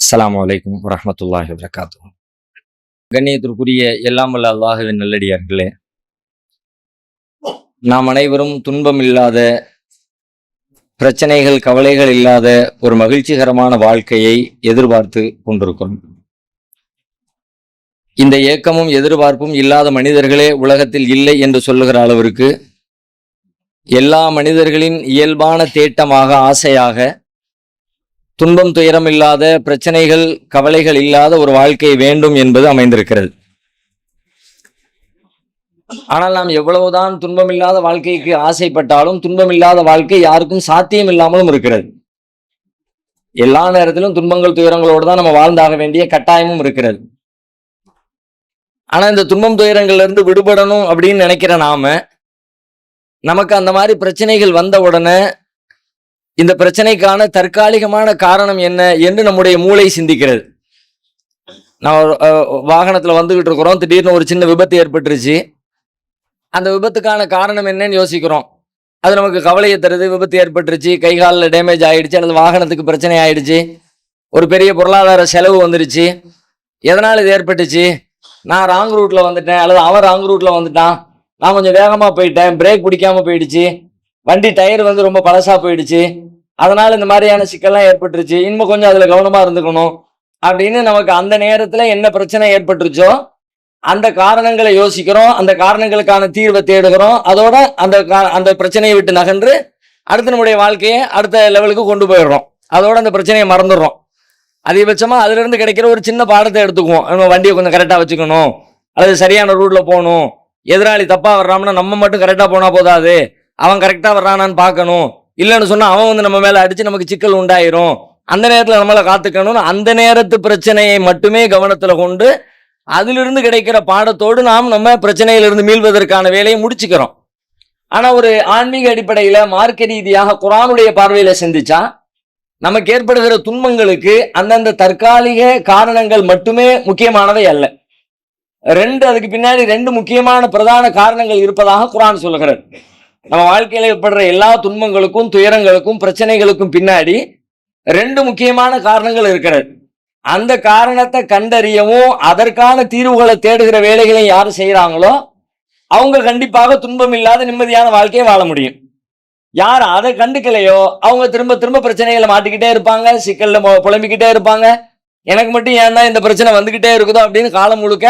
அஸ்லாம் வலைக்கம் வரஹ்மத்துல்லாஹி வரகாத்து கண்ணியத்திற்குரிய எல்லாம் வல்ல அல்லாஹுவின் நல்லடியார்களே நாம் அனைவரும் துன்பம் இல்லாத பிரச்சனைகள் கவலைகள் இல்லாத ஒரு மகிழ்ச்சிகரமான வாழ்க்கையை எதிர்பார்த்து கொண்டிருக்கிறோம். இந்த ஏக்கமும் எதிர்பார்ப்பும் இல்லாத மனிதர்களே உலகத்தில் இல்லை என்று சொல்லுகிற அளவிற்கு எல்லா மனிதர்களின் இயல்பான தேட்டமாக ஆசையாக துன்பம் துயரம் இல்லாத பிரச்சனைகள் கவலைகள் இல்லாத ஒரு வாழ்க்கை வேண்டும் என்பது அமைந்திருக்கிறது. ஆனால் நாம் எவ்வளவுதான் துன்பம் இல்லாத வாழ்க்கைக்கு ஆசைப்பட்டாலும் துன்பம் இல்லாத வாழ்க்கை யாருக்கும் சாத்தியம் இல்லாமலும் இருக்கிறது. எல்லா நேரத்திலும் துன்பங்கள் துயரங்களோடு தான் நம்ம வாழ்ந்தாக வேண்டிய கட்டாயமும் இருக்கிறது. ஆனா இந்த துன்பம் துயரங்கள்ல இருந்து விடுபடணும் அப்படின்னு நினைக்கிற நாம நமக்கு அந்த மாதிரி பிரச்சனைகள் வந்த உடனே இந்த பிரச்சனைக்கான தற்காலிகமான காரணம் என்ன என்று நம்முடைய மூளை சிந்திக்கிறது. நான் ஒரு, வாகனத்துல வந்துகிட்டு இருக்கிறோம். திடீர்னு ஒரு சின்ன விபத்து ஏற்பட்டுருச்சு. அந்த விபத்துக்கான காரணம் என்னன்னு யோசிக்கிறோம். அது நமக்கு கவலையை தருது. விபத்து ஏற்பட்டுருச்சு. கை காலில் டேமேஜ் ஆயிடுச்சு. அல்லது வாகனத்துக்கு பிரச்சனை ஆயிடுச்சு. ஒரு பெரிய பொருளாதார செலவு வந்துடுச்சு எதனால் இது ஏற்பட்டுச்சு? நான் ராங் ரூட்டில் வந்துட்டேன். அல்லது அவன் ராங் ரூட்டில் வந்துட்டான். நான் கொஞ்சம் வேகமாக போயிட்டேன். பிரேக் பிடிக்காமல் போயிடுச்சு. வண்டி டயர் வந்து ரொம்ப பழசா போயிடுச்சு. அதனால இந்த மாதிரியான சிக்கல்லாம் ஏற்பட்டுருச்சு. இன்னும் கொஞ்சம் அதுல கவனமா இருந்துக்கணும். அப்படின்னு நமக்கு அந்த நேரத்துல என்ன பிரச்சனை ஏற்பட்டுருச்சோ அந்த காரணங்களை யோசிக்கிறோம். அந்த காரணங்களுக்கான தீர்வை தேடுகிறோம். அதோட அந்த கா- அந்த பிரச்சனையை விட்டு நகன்று அடுத்த நம்முடைய வாழ்க்கையை அடுத்த லெவலுக்கு கொண்டு போயிடுறோம். அதோட அந்த பிரச்சனையை மறந்துடுறோம். அதிகபட்சமா அதுல இருந்து கிடைக்கிற ஒரு சின்ன பாடத்தை எடுத்துக்குவோம். நம்ம வண்டியை கொஞ்சம் கரெக்டா வச்சுக்கணும். அல்லது சரியான ரூட்ல போகணும். எதிராளி தப்பா வர்றோம்னா நம்ம மட்டும் கரெக்டா போனா போதாது. அவன் கரெக்டாக வர்றானான்னு பார்க்கணும். இல்லைன்னு சொன்னால் அவன் வந்து நம்ம மேலே அடித்து நமக்கு சிக்கல் உண்டாயிரும். அந்த நேரத்தில் நம்மளை காத்துக்கணும்னு அந்த நேரத்து பிரச்சனையை மட்டுமே கவனத்தில் கொண்டு அதிலிருந்து கிடைக்கிற பாடத்தோடு நாம் நம்ம பிரச்சனையிலிருந்து மீள்வதற்கான வேலையை முடிச்சுக்கிறோம். ஆனால் ஒரு ஆன்மீக அடிப்படையில் மார்க்க ரீதியாக குரானுடைய பார்வையில் சிந்திச்சா நமக்கு ஏற்படுகிற துன்பங்களுக்கு அந்தந்த தற்காலிக காரணங்கள் மட்டுமே முக்கியமானவை அல்ல. ரெண்டு அதுக்கு பின்னாடி ரெண்டு முக்கியமான பிரதான காரணங்கள் இருப்பதாக குரான் சொல்லுகிறது. நம்ம வாழ்க்கையில ஏற்படுற எல்லா துன்பங்களுக்கும் துயரங்களுக்கும் பிரச்சனைகளுக்கும் பின்னாடி ரெண்டு முக்கியமான காரணங்கள் இருக்கிறது. அந்த காரணத்தை கண்டறியவும் அதற்கான தீர்வுகளை தேடுகிற வேலைகளை யார் செய்யறாங்களோ அவங்க கண்டிப்பாக துன்பம் இல்லாத நிம்மதியான வாழ்க்கையை வாழ முடியும். யார் அதை கண்டுக்கலையோ அவங்க திரும்ப திரும்ப பிரச்சனைகளை மாட்டிக்கிட்டே இருப்பாங்க சிக்கல்ல புலம்பிக்கிட்டே இருப்பாங்க. எனக்கு மட்டும் ஏன் தான் இந்த பிரச்சனை வந்துகிட்டே இருக்குதோ அப்படின்னு காலம் முழுக்க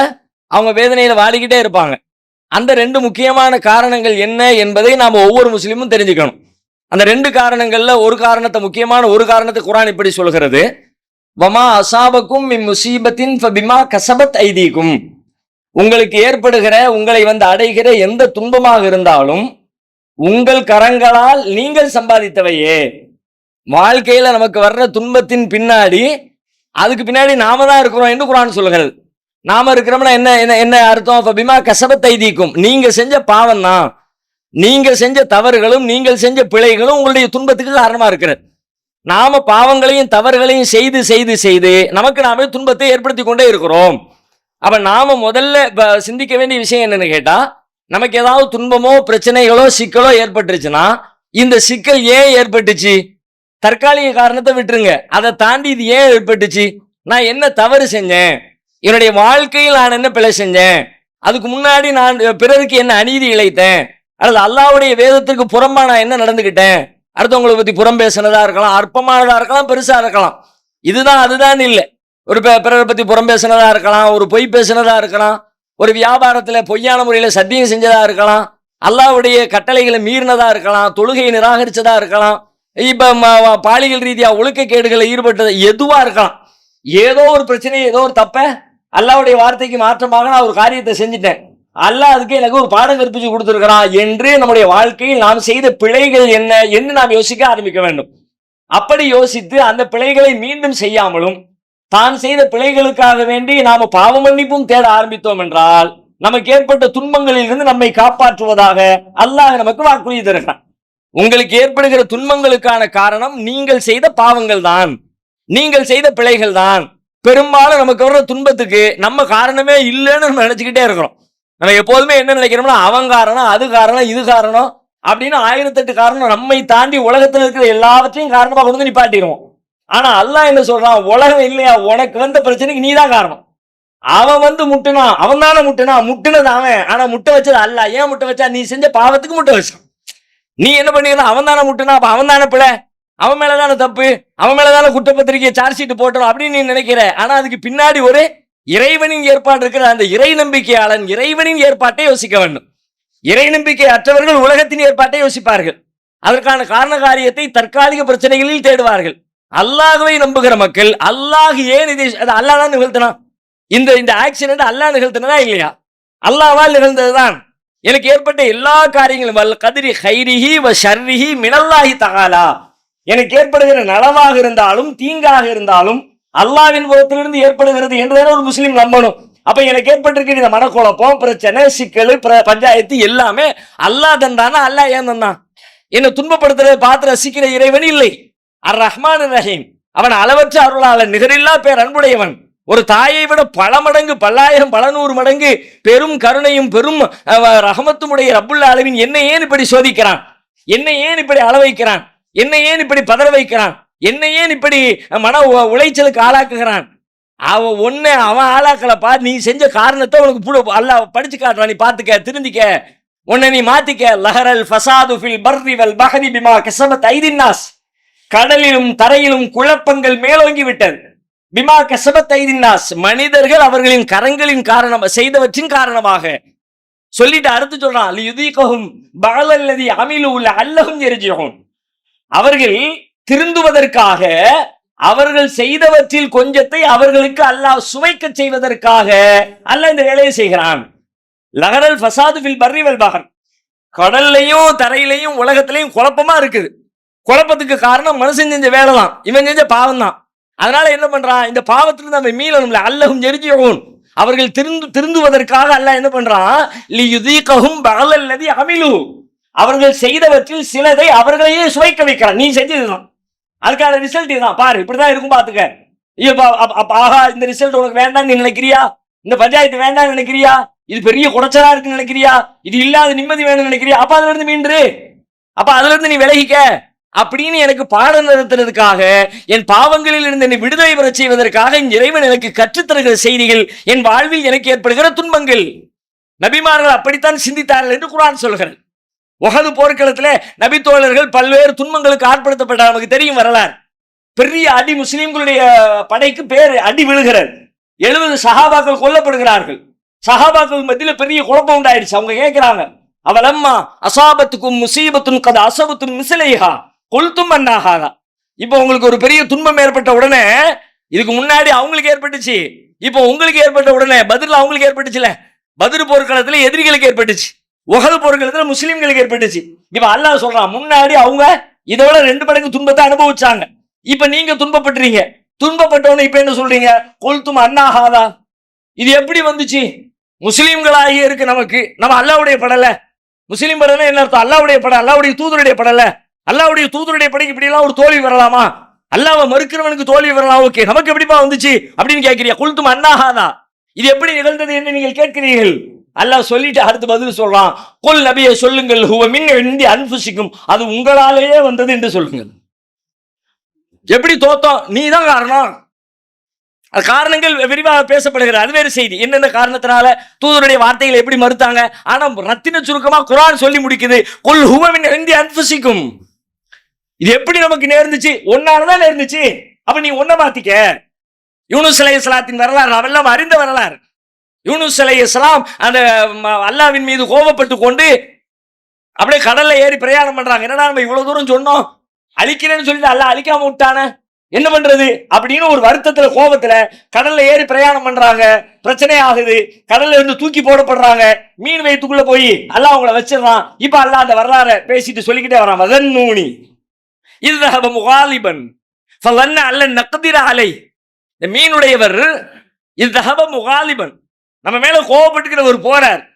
அவங்க வேதனையில வாடிக்கிட்டே இருப்பாங்க. அந்த ரெண்டு முக்கியமான காரணங்கள் என்ன என்பதை நாம் ஒவ்வொரு முஸ்லீமும் தெரிஞ்சுக்கணும். அந்த ரெண்டு காரணங்கள்ல ஒரு காரணத்தை முக்கியமான ஒரு காரணத்தை குரான் இப்படி சொல்கிறது. வமா அசாபக்கும் இம்முசீபத்தின் முசீபத்தின் ஃபபிமா கசபத் ஐதீக்கும். உங்களுக்கு ஏற்படுகிற உங்களை வந்து அடைகிற எந்த துன்பமாக இருந்தாலும் உங்கள் கரங்களால் நீங்கள் சம்பாதித்தவையே. வாழ்க்கையில நமக்கு வர்ற துன்பத்தின் பின்னாடி அதுக்கு பின்னாடி நாம தான் இருக்கிறோம் என்று குரான் சொல்கிறது. நாம இருக்கிறோம்னா என்ன என்ன என்ன அர்த்தம்? அப்ப பிமா கசப தைதீக்கும் நீங்க செஞ்ச பாவம் தான். நீங்க செஞ்ச தவறுகளும் நீங்கள் செஞ்ச பிழைகளும் உங்களுடைய துன்பத்துக்கு காரணமா இருக்கிறது. நாம பாவங்களையும் தவறுகளையும் செய்து செய்து செய்து நமக்கு நாமே துன்பத்தை ஏற்படுத்தி கொண்டே இருக்கிறோம். அப்ப நாம முதல்ல சிந்திக்க வேண்டிய விஷயம் என்னன்னு கேட்டா நமக்கு ஏதாவது துன்பமோ பிரச்சனைகளோ சிக்கலோ ஏற்பட்டுருச்சுன்னா இந்த சிக்கல் ஏன் ஏற்பட்டுச்சு? தற்காலிக காரணத்தை விட்டுருங்க. அதை தாண்டி இது ஏன் ஏற்பட்டுச்சு? நான் என்ன தவறு செஞ்சேன்? என்னுடைய வாழ்க்கையில் நான் என்ன பிழை செஞ்சேன்? அதுக்கு முன்னாடி நான் பிறருக்கு என்ன அநீதி இழைத்தேன்? அல்லது அல்லாவுடைய வேதத்திற்கு புறம்பா நான் என்ன நடந்துக்கிட்டேன்? அடுத்தவங்களை பத்தி புறம் பேசுனதா இருக்கலாம் அற்பமானதா இருக்கலாம் பெருசா இருக்கலாம். இதுதான் அதுதான் இல்லை. ஒரு பிறரை பத்தி புறம் பேசுனதா இருக்கலாம் ஒரு பொய் பேசுனதா இருக்கலாம் ஒரு வியாபாரத்துல பொய்யான முறையில சத்தியம் செஞ்சதா இருக்கலாம் அல்லாவுடைய கட்டளைகளை மீறினதா இருக்கலாம் தொழுகையை நிராகரிச்சதா இருக்கலாம் இப்ப ம- ரீதியாக பாலியல் ரீதியா ஈடுபட்டது எதுவா இருக்கலாம். ஏதோ ஒரு பிரச்சனை ஏதோ ஒரு தப்பை அல்லாவுடைய வார்த்தைக்கு மாற்றமாக நான் ஒரு காரியத்தை செஞ்சுட்டேன். அல்லாஹ் அதுக்கு எனக்கு ஒரு பாடம் கற்பிச்சு கொடுத்துருக்கிறான் என்று நம்முடைய வாழ்க்கையில் நாம் செய்த பிழைகள் என்ன என்று நாம் யோசிக்க ஆரம்பிக்க வேண்டும். அப்படி யோசித்து அந்த பிழைகளை மீண்டும் செய்யாமலும் தான் செய்த பிழைகளுக்காக வேண்டி நாம பாவ மன்னிப்பும் தேட ஆரம்பித்தோம் என்றால் நமக்கு ஏற்பட்ட துன்பங்களில் இருந்து நம்மை காப்பாற்றுவதாக அல்லாஹ் நமக்கு வாக்குறுதி தருகிறான். உங்களுக்கு ஏற்படுகிற துன்பங்களுக்கான காரணம் நீங்கள் செய்த பாவங்கள் தான். நீங்கள் செய்த பிழைகள் தான். பெரும்பாலும் நமக்கு வர்ற துன்பத்துக்கு நம்ம காரணமே இல்லைன்னு நம்ம நினச்சிக்கிட்டே இருக்கிறோம். நம்ம எப்போதுமே என்ன நினைக்கிறோம்னா அவன் காரணம் அது காரணம் இது காரணம் அப்படின்னு ஆயிரத்தெட்டு காரணம் நம்மை தாண்டி உலகத்தில் இருக்கிற எல்லாவற்றையும் காரணமாக கொண்டு வந்து நிப்பாட்டிடுவோம். ஆனா அல்லாஹ் என்ன சொல்றான்? உலகம் இல்லையா? உனக்கு வந்த பிரச்சனைக்கு நீ தான் காரணம். அவன் வந்து முட்டுனா அவன் தானே முட்டுனா முட்டுனது அவன். ஆனா முட்டை வச்சது அல்ல ஏன் முட்டை வச்சா? நீ செஞ்ச பாவத்துக்கு முட்டை வச்சான். நீ என்ன பண்ணிருந்த அவன் தானே முட்டுனா அப்ப அவன் தானே பிள்ளை அவன் மேலதான தப்பு? அவன் மேலதான குற்றப்பத்திரிக்கை சார்ஜ் ஷீட் போட்டோம் அப்படின்னு நீ நினைக்கிற? ஆனா அதுக்கு பின்னாடி ஒரு இறைவனின் ஏற்பாடு இருக்கிற அந்த இறை நம்பிக்கையாளன் இறைவனின் ஏற்பாட்டை யோசிக்க வேண்டும். இறை நம்பிக்கை அற்றவர்கள் உலகத்தின் ஏற்பாட்டை யோசிப்பார்கள். அதற்கான காரண காரியத்தை தற்காலிக பிரச்சனைகளில் தேடுவார்கள். அல்லாஹுவை நம்புகிற மக்கள் அல்லாஹ் ஏன் இதை அது அல்லாஹ் தான் நிகழ்த்தினான்? இந்த இந்த ஆக்சிடென்ட் அல்லாஹ் நிகழ்த்தினதா இல்லையா? அல்லாஹ்வால் நிகழ்ந்ததுதான். எனக்கு ஏற்பட்ட எல்லா காரியங்களும் வல் கதிரி ஹைரிஹி வ ஷர்ரிஹி மினல்லாஹி தகாலா எனக்கு ஏற்படுகிற நலவாக இருந்தாலும் தீங்காக இருந்தாலும் அல்லாவின் புறத்திலிருந்து ஏற்படுகிறது என்றுதானே ஒரு முஸ்லீம் நம்பணும். அப்ப எனக்கு ஏற்பட்டிருக்கிற இந்த மனக்குழப்பம் பிரச்சனை சிக்கல் பிர- பஞ்சாயத்து எல்லாமே அல்லாஹ் தந்தானா அல்லாஹ் ஏன் தந்தான்? என்னை துன்பப்படுத்துறதை பார்த்து ரசிக்கிற இறைவன் இல்லை. அர் ரஹ்மான் ரஹீம் அவன் அளவற்ற அருளாளன் நிகரில்லா பேர் அன்புடையவன் ஒரு தாயை விட பல மடங்கு பல்லாயிரம் பல நூறு மடங்கு பெரும் கருணையும் பெரும் ரஹமத்தும் உடைய ரப்புல் அளவின் என்ன ஏன் இப்படி சோதிக்கிறான்? என்னை ஏன் இப்படி அளவைக்கிறான்? என்னை ஏன் இப்படி பதற வைக்கிறான்? என்னை ஏன் இப்படி மன உ- உளைச்சலுக்கு ஆளாக்குகிறான்? அவன் ஒன்ன அவன் ஆளாக்கலப்பா நீ செஞ்ச காரணத்தை உனக்கு புடு அல்ல படிச்சு காட்டுறான் நீ பாத்துக்க திருந்திக்க. உன்னை நீ மாத்திக்க. லஹரல் ஃபசாது ஃபில் பர்ரி வல் பஹரி பிமா கசபத் ஐதின்னாஸ் கடலிலும் தரையிலும் குழப்பங்கள் மேலோங்கி விட்டது பிமா கசபத் ஐதின்னாஸ் மனிதர்கள் அவர்களின் கரங்களின் காரணம் செய்தவற்றின் காரணமாக. சொல்லிட்டு அடுத்து சொல்றான் லியுதீகஹும் பகலல்லதி அமிலு அல்லஹும் எரிஜியகும் அவர்கள் திருந்துவதற்காக அவர்கள் செய்தவற்றில் கொஞ்சத்தை அவர்களுக்கு அல்லாஹ் சுவைக்க செய்வதற்காக அல்ல இந்த வேலையை செய்கிறான். லகரல் ஃபசாது ஃபில் பர்ரி வல் கடல்லையும் தரையிலையும் உலகத்திலையும் குழப்பமா இருக்குது. குழப்பத்துக்கு காரணம் மனுஷன் செஞ்ச வேலை தான் இவன் செஞ்ச பாவம் தான் அதனால என்ன பண்றான்? இந்த பாவத்திலிருந்து அவன் மீளணும்ல. அல்லஹும் எரிஜியும் அவர்கள் திருந்து திருந்துவதற்காக அல்லாஹ் என்ன பண்றான்? லியுதீகஹும் பகலல்லதி அமிலு. அவர்கள் செய்தவற்றில் சிலதை அவர்களையே சுவைக்க வைக்கிறான் நீ செஞ்சதுதான் அதுக்கான ரிசல்ட் இதுதான். பாரு இப்படிதான் இருக்கும் பாத்துக்க இப்ப ஆஹா இந்த ரிசல்ட் உனக்கு வேண்டாம்னு நீ நினைக்கிறியா? இந்த பஞ்சாயத்து வேண்டாம்னு நினைக்கிறியா? இது பெரிய குடைச்சலா இருக்குன்னு நினைக்கிறியா? இது இல்லாத நிம்மதி வேணும்னு நினைக்கிறியா? அப்ப அதுல இருந்து மீண்டு. அப்ப அதுல இருந்து நீ விலகிக்க. அப்படின்னு எனக்கு பாடம் நடத்துறதுக்காக என் பாவங்களில் இருந்து என்னை விடுதலை பெற செய்வதற்காக என் இறைவன் எனக்கு கற்றுத்தருகிற செய்திகள் என் வாழ்வில் எனக்கு ஏற்படுகிற துன்பங்கள். நபிமார்கள் அப்படித்தான் சிந்தித்தார்கள் என்று குரான் சொல்கிறது. உகது போர்க்களத்தில் நபித்தோழர்கள் பல்வேறு துன்பங்களுக்கு ஆட்படுத்தப்பட்டார். நமக்கு தெரியும் வரலாறு. பெரிய அடி முஸ்லீம்களுடைய படைக்கு பேர் அடி விழுகிறது. எழுபது சஹாபாக்கள் கொல்லப்படுகிறார்கள். சஹாபாக்கள் மத்தியில் பெரிய குழப்பம் உண்டாயிடுச்சு அவங்க கேட்கிறாங்க அவளம்மா அசாபத்துக்கும் முசீபத்தும் கத அசபத்தும் மிசிலைஹா? கொளுத்தும் அண்ணாகாதா இப்போ உங்களுக்கு ஒரு பெரிய துன்பம் ஏற்பட்ட உடனே இதுக்கு முன்னாடி அவங்களுக்கு ஏற்பட்டுச்சு. இப்போ உங்களுக்கு ஏற்பட்ட உடனே பதில் அவங்களுக்கு ஏற்பட்டுச்சுல? பதில் போர்க்களத்தில் எதிரிகளுக்கு ஏற்பட்டுச்சு. உகது போர்க்களத்துல முஸ்லீம்களுக்கு ஏற்பட்டுச்சு. இப்ப அல்லாஹ் சொல்றான் முன்னாடி அவங்க இதை விட ரெண்டு மடங்கு துன்பத்தை அனுபவிச்சாங்க. இப்ப நீங்க துன்பப்பட்டுறீங்க. துன்பப்பட்டவனு இப்ப என்ன சொல்றீங்க? கொல்தும் அண்ணாகாதா இது எப்படி வந்துச்சு? முஸ்லிம்களாகிய இருக்கு நமக்கு. நம்ம அல்லாவுடைய படல. முஸ்லீம் படம் என்ன அர்த்தம்? அல்லாவுடைய படம் அல்லாவுடைய தூதருடைய படல. அல்லாவுடைய தூதருடைய படைக்கு இப்படி எல்லாம் ஒரு தோல்வி வரலாமா? அல்லாவை மறுக்கிறவனுக்கு தோல்வி வரலாம் ஓகே. நமக்கு எப்படிப்பா வந்துச்சு? அப்படின்னு கேட்கிறீங்க. குல்தும் அண்ணாகாதா இது எப்படி நிகழ்ந்தது என்று நீங்கள் கேட்கிறீர்கள்? அல்லாஹ் சொல்லிட்டு அடுத்து பதில் சொல்றான். கொல் நபியை சொல்லுங்கள். ஹுவ மின் இந்தி அன்புசிக்கும் அது உங்களாலேயே வந்தது என்று சொல்லுங்கள். எப்படி தோத்தோம்? நீ தான் காரணம். அது காரணங்கள் விரிவாக பேசப்படுகிறது அது வேறு செய்தி. என்னென்ன காரணத்தினால? தூதருடைய வார்த்தைகளை எப்படி மறுத்தாங்க? ஆனால் ரத்தின சுருக்கமாக குரான் சொல்லி முடிக்குது. கொல் ஹுவமின் இந்தி அன்புசிக்கும் இது எப்படி நமக்கு நேர்ந்துச்சு? ஒன்னால தான் நேர்ந்துச்சு. அப்ப நீ ஒன்ன மாத்திக்க? யூனுஸ் அலை இஸ்லாத்தின் வரலாறு அவெல்லாம் அறிந்த வரலாறு. யூனுஸ் அலை இஸ்லாம் அந்த ம- அல்லாவின் மீது கோபப்பட்டு கொண்டு அப்படியே கடல்ல ஏறி பிரயாணம் பண்றாங்க. என்னடா நம்ம இவ்வளவு தூரம் சொன்னோம்? அழிக்கிறேன்னு சொல்லிட்டு அல்லாஹ் அழிக்காம விட்டானே? என்ன பண்றது? அப்படின்னு ஒரு வருத்தத்துல கோபத்துல கடல்ல ஏறி பிரயாணம் பண்றாங்க. பிரச்சனை ஆகுது. கடல்ல இருந்து தூக்கி போடப்படுறாங்க. மீன் வயிற்றுக்குள்ள போய் அல்லாஹ் அவங்கள வச்சிடறான். இப்ப அல்ல அந்த வரலாறை பேசிட்டு சொல்லிக்கிட்டே வரான். வதன் நூனி இதுதான் முகாலிபன் அல்ல நக்கதிர அலை. இந்த மீனுடையவர் இது தகவ முகாலிபன். நம்ம மேல கோவப்பட்டுக்கிறவர் போறார்.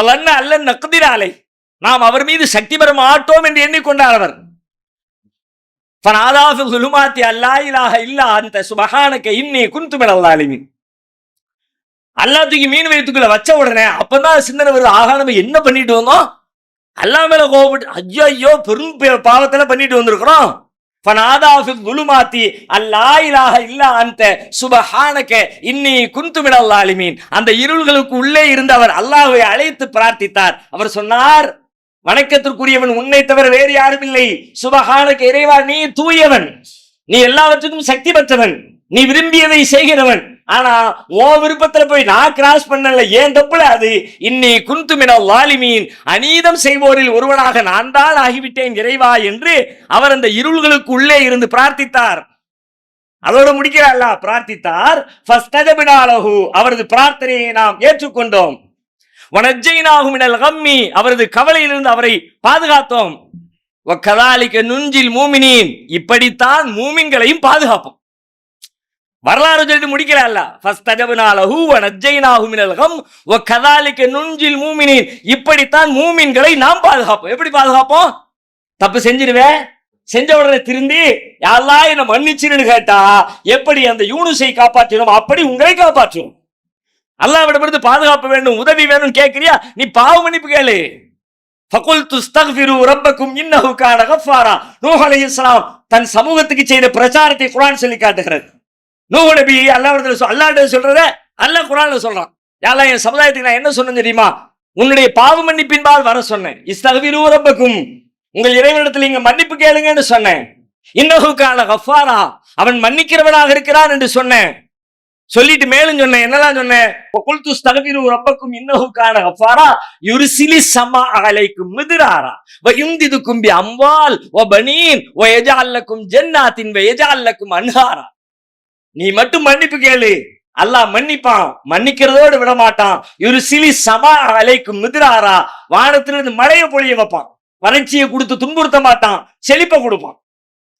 பலன்ன அல்ல நக்குதிராலை நாம் அவர் மீது சக்தி பெற மாட்டோம் என்று எண்ணிக்கொண்டார் அவர். ஃபனாதாஃபி குலுமாத்தி அல்லா இலாஹ இல்லா அந்த சுபஹானக இன்னி குன்து மினல் ஸாலிமீன். தூக்கி மீன் வயிற்றுக்குள்ள வச்ச உடனே அப்பதான் சிந்தனை வருது. ஆகா நம்ம என்ன பண்ணிட்டு வந்தோம்? அல்லா மேல கோவப்பட்டு ஐயோ ஐயோ பெரும் பே- பண்ணிட்டு வந்திருக்கிறோம். ஃபனாதாஃபி துலுமாத்தி அல்லா இலாஹ இல்லா அந்த சுபஹானக இன்னி குந்து மினல் ஆலிமீன் அந்த இருள்களுக்கு உள்ளே இருந்து அவர் அல்லாஹை அழைத்து பிரார்த்தித்தார். அவர் சொன்னார் வணக்கத்திற்குரியவன் உன்னை தவிர வேறு யாரும் இல்லை. சுபஹானக இறைவா நீ தூயவன். நீ எல்லாவற்றுக்கும் சக்தி பெற்றவன் நீ விரும்பியதை செய்கிறவன். ஆனா உன் விருப்பத்துல போய் நான் கிராஸ் பண்ணல ஏன் தப்புல? அது இன்னி குன்துமினல் வாலிமீன் அநீதம் செய்வோரில் ஒருவனாக நான் தான் ஆகிவிட்டேன் இறைவா என்று அவர் அந்த இருள்களுக்கு உள்ளே இருந்து பிரார்த்தித்தார். அதோட முடிக்கிறாள் பிரார்த்தித்தார். அவரது பிரார்த்தனையை நாம் ஏற்றுக்கொண்டோம். வனஜெயினாகும் மினல் கம்மி அவரது கவலையிலிருந்து அவரை பாதுகாத்தோம். கதாலிக்க நுஞ்சில் மூமினின் இப்படித்தான் மூமின்களையும் பாதுகாப்போம். வரலாறு சொல்லிட்டு முடிக்கல அல்ல ஃபஸ்தஜபினாலஹு வனஜைனாஹு மினல் கம். வ கதாலிக்க நுஞ்சில் மூமினின். இப்படித்தான் மூமின்களை நாம் பாதுகாப்போம். எப்படி பாதுகாப்போம்? தப்பு செஞ்சிருவேன் செஞ்ச உடனே திருந்தி யாரெல்லாம் என்ன மன்னிச்சிருன்னு கேட்டா எப்படி அந்த யூனுசை காப்பாற்றினோம்? அப்படி உங்களை காப்பாற்றும் அல்லாவிடமிருந்து பாதுகாப்பு வேண்டும் உதவி வேணும்னு கேட்கிறியா நீ பாவ மன்னிப்பு கேளு. ஃபகுல் துஸ்தக்ஃபிரு ரப்பக்கும் இன்னஹு கான கஃபாரா. நூஹ் அலைஹிஸ்ஸலாம் தன் சமூகத்துக்கு செய்த பிரச்சாரத்தை குர்ஆன் சொல்லி காட்டுகிறது. நூஹ் நபி அல்லாஹ்விடத்துல சொல் சொல்றத அல்ல குர்ஆன்ல சொல்றான். யாரா என் சமுதாயத்துக்கு நான் என்ன சொன்னேன் தெரியுமா? உன்னுடைய பாவ மன்னிப்பின்பால் வர சொன்னேன். இஸ்தக்ஃபிரு ரப்பக்கும் உங்கள் இறைவனிடத்தில் இங்க மன்னிப்பு கேளுங்கன்னு சொன்னேன். இன்னஹு கஃபாரா அவன் மன்னிக்கிறவனாக இருக்கிறான் என்று சொன்னேன். சொல்லிட்டு மேலும் சொன்னேன். என்னெல்லாம் சொன்னேன்? குல்து தகவிரு ரப்பக்கும் இன்னஹு கான கஃபாரா யுர்சிலி சமா அலைக்கும் மிதுராரா வ யுந்திதுக்கும் பி அம்வால் வ பனீன் வ யஜஅல்லக்கும் ஜென்னாத்தின் வ அல்லக்கும் அன்ஹாரா. நீ மட்டும் மன்னிப்பு கேளு. அல்லாஹ் மன்னிப்பான். மன்னிக்கிறதோடு விடமாட்டான். இவரு சிலி சமா அலைக்கும் மிதிராரா. வானத்திலிருந்து மழையை பொழிய வைப்பான். வறட்சியை கொடுத்து துன்புறுத்த மாட்டான். செழிப்பை கொடுப்பான்.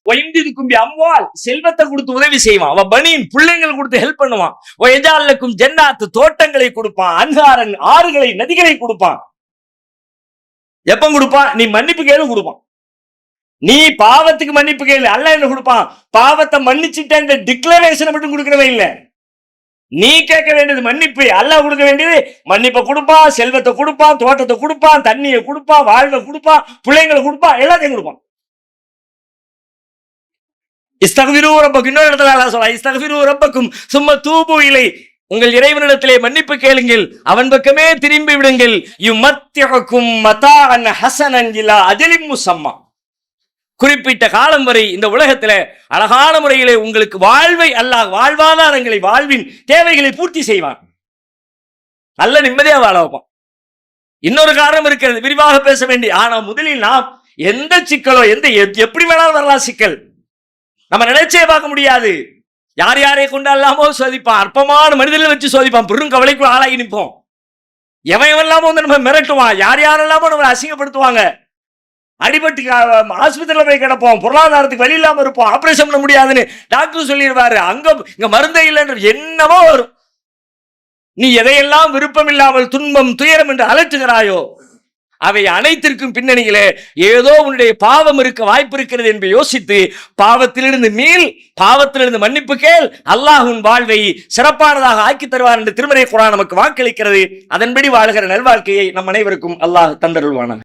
ஒயந்திது கும்பி அம்வால். செல்வத்தை கொடுத்து உதவி செய்வான். அவன் பனியின் பிள்ளைங்கள் கொடுத்து ஹெல்ப் பண்ணுவான். ஒயஜாலுக்கும் ஜன்னாத்து தோட்டங்களை கொடுப்பான். அன்காரன் ஆறுகளை நதிகளை கொடுப்பான். எப்ப கொடுப்பான்? நீ மன்னிப்பு கேளு கொடுப்பான். நீ பாவத்துக்கு மன்னிப்பு கேளு. அல்ல என்ன கொடுப்பான்? பாவத்தை மன்னிச்சுட்டேன் டிக்ளரேஷனை மட்டும் கொடுக்கிறவன் இல்ல. நீ கேட்க வேண்டியது மன்னிப்பு. அல்லாஹ் கொடுக்க வேண்டியது மன்னிப்பை கொடுப்பான் செல்வத்தை கொடுப்பான் தோட்டத்தை கொடுப்பான் தண்ணியை கொடுப்பான் வாழ்வை கொடுப்பான் பிள்ளைங்களை கொடுப்பான் எல்லாத்தையும் கொடுப்பான். இஸ்தகவிரு ரப்பக்கும். இன்னொரு இடத்துல அல்லாஹ் சொல்லலாம் இஸ்தகவிரு ரப்பக்கும் சும்மா தூபு இலை. உங்கள் இறைவனிடத்திலே மன்னிப்பு கேளுங்கள். அவன் பக்கமே திரும்பி விடுங்கள். யுமத்யகக்கும் மதா அன் ஹசனன் இலா அஜலிம் முசம்மா. குறிப்பிட்ட காலம் வரை இந்த உலகத்தில் அழகான முறையிலே உங்களுக்கு வாழ்வை அல்லாஹ் வாழ்வாதாரங்களை வாழ்வின் தேவைகளை பூர்த்தி செய்வான். நல்ல நிம்மதியா வாழ வைப்பான். இன்னொரு காரணம் இருக்கிறது. விரிவாக பேச வேண்டிய ஆனா முதலில் நாம் எந்த சிக்கலோ எந்த எப்படி வேணாலும் வரலாம் சிக்கல். நம்ம நினைச்சே பார்க்க முடியாது. யார் யாரை கொண்டு அல்லாமோ சோதிப்பான்? அற்பமான மனிதர்கள் வச்சு சோதிப்பான். பெரும் கவலைக்குள் ஆளாகி நிற்போம். எவன் எவன் இல்லாம வந்து நம்ம மிரட்டுவான்? யார் யாரெல்லாமோ நம்மளை அசிங்கப்படுத்துவாங்க. அடிபட்டு ஆஸ்பத்திரியில் போய் கிடப்போம். பொருளாதாரத்துக்கு வழி இல்லாமல் இருப்போம். ஆப்ரேஷன் பண்ண முடியாதுன்னு டாக்டர் சொல்லிடுவாரு. அங்க இங்க மருந்தே இல்லைன்ற என்னமோ வரும். நீ எதையெல்லாம் விருப்பம் இல்லாமல் துன்பம் துயரம் என்று அலற்றுகிறாயோ அவை அனைத்திற்கும் பின்னணியிலே ஏதோ உன்னுடைய பாவம் இருக்க வாய்ப்பு இருக்கிறது என்று யோசித்து பாவத்திலிருந்து மீள் பாவத்திலிருந்து மன்னிப்பு கேள். அல்லாஹ் உன் வாழ்வை சிறப்பானதாக ஆக்கி தருவார் என்று திருமறை குரான் நமக்கு வாக்களிக்கிறது. அதன்படி வாழ்கிற நல்வாழ்க்கையை நம் அனைவருக்கும் அல்லாஹ் தந்தருள்வானாக.